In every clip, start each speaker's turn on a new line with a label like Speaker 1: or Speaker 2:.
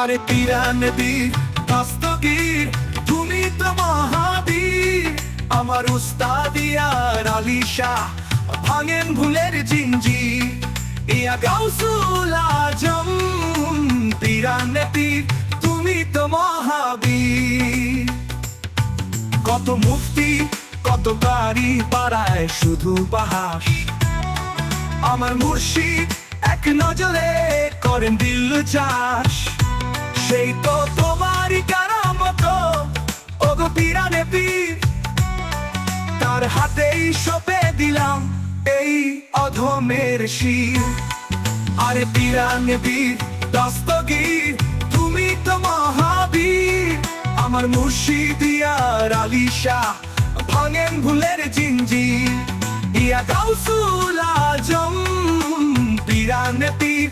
Speaker 1: আরে পিরান বীর দস্তগীর তুমি তো মহাবীর। আমার উস্তাদিয়ার আলিশা ভাঙেন ভুলের জিঞ্জি ইয়া গাউসুল আজম বীর তুমি তো মহাবীর। কত মুফতি, কত বাড়ি পাড়ায় শুধু বাহাস। আমার মুর্শিদ এক নজরে করেন দিল চাষ। সেই তো তোমারই কারামত। ওগো পিরানে পীর, তার হাতেই সপে দিলাম এই অধমের শির। আরে পিরানে বীর দস্তগীর, তুমি তো মহাবীর। আমার মুর্শিদিয়ার আলিশা ভাঙেন ভুলের জিঞ্জির। ইয়া গাউসুল আজম, পিরানে পীর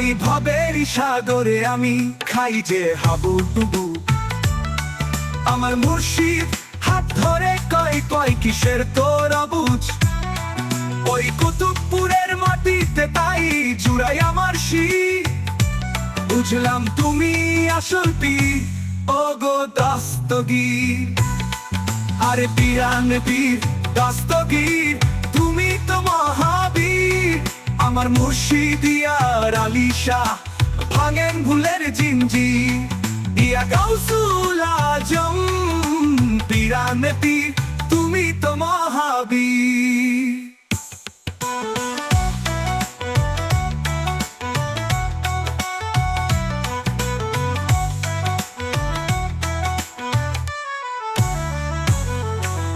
Speaker 1: এই ভবের সাগরে আমি খাই যে হাবু ডুবু আমার মুর্শিদ হাত ধরে কয় কয় কিসের তোর অবুজ? ওই কুতুবপুরের মাটিতে তাই জুড়াই আমার শীত। বুঝলাম তুমি আসল পি ও গো দস্তগীর। আরে পিরান বীর দস্তগীর। আমার মুর্শিদিয়ার আলিশা ভাঙেন ভুলের জিঞ্জি ইয়া গাউসুল আজম। পিরান পীর, তুমি তো মহাবীর।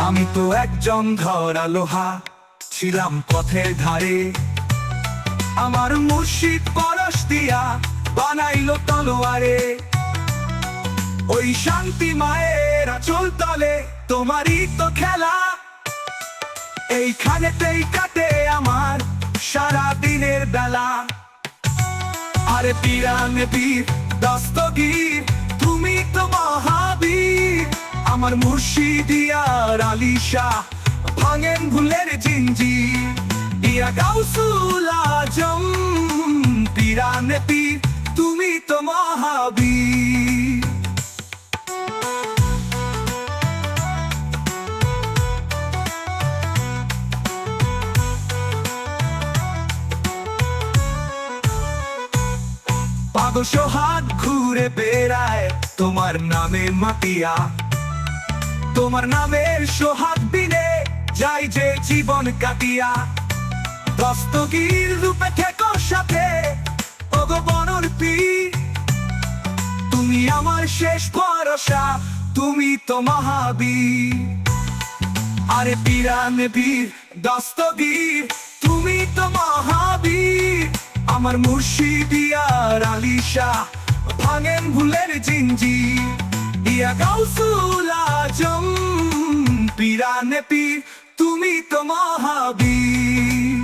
Speaker 1: আমি তো একজন ধরা লোহা ছিলাম পথের ধারে। আমার মুর্শিদ পরশ দিয়া বানাইলো তলোয়ারে। ওই শান্তি মায়ের আচল তলে তোমারই তো খেলা। এইখানেতেই কাটে আমার সারা দিনের বেলা। আরে পিরান বীর, দস্তগীর, তুমি তো মহাবীর। আমার মুর্শিদিয়ার আলিশা ভাঙেন ভুলের জিঞ্জি ইয়া গাউসুল আজম পিরান পীর, তুমি তো মহাবীর। পাগল সোহাগ ঘুরে বেড়ায়, তোমার নামে মাতিয়া। তোমার নামের সোহাগ দিনে যাই যে জীবন কাটিয়া। দস্তগীর রূপে থেকো সাথে। ওগো বনর পীর, তুমি আমার শেষ ভরসা, তুমি তো মহাবীর। আরে পিরান বীর, দস্তগীর, তুমি তো মহাবীর। আমার মুর্শিদিয়ার আলিশা ভাঙেন ভুলের জিঞ্জি ইয়া গাউসুল আজম, পিরানে পীর, তুমি তো মহাবীর।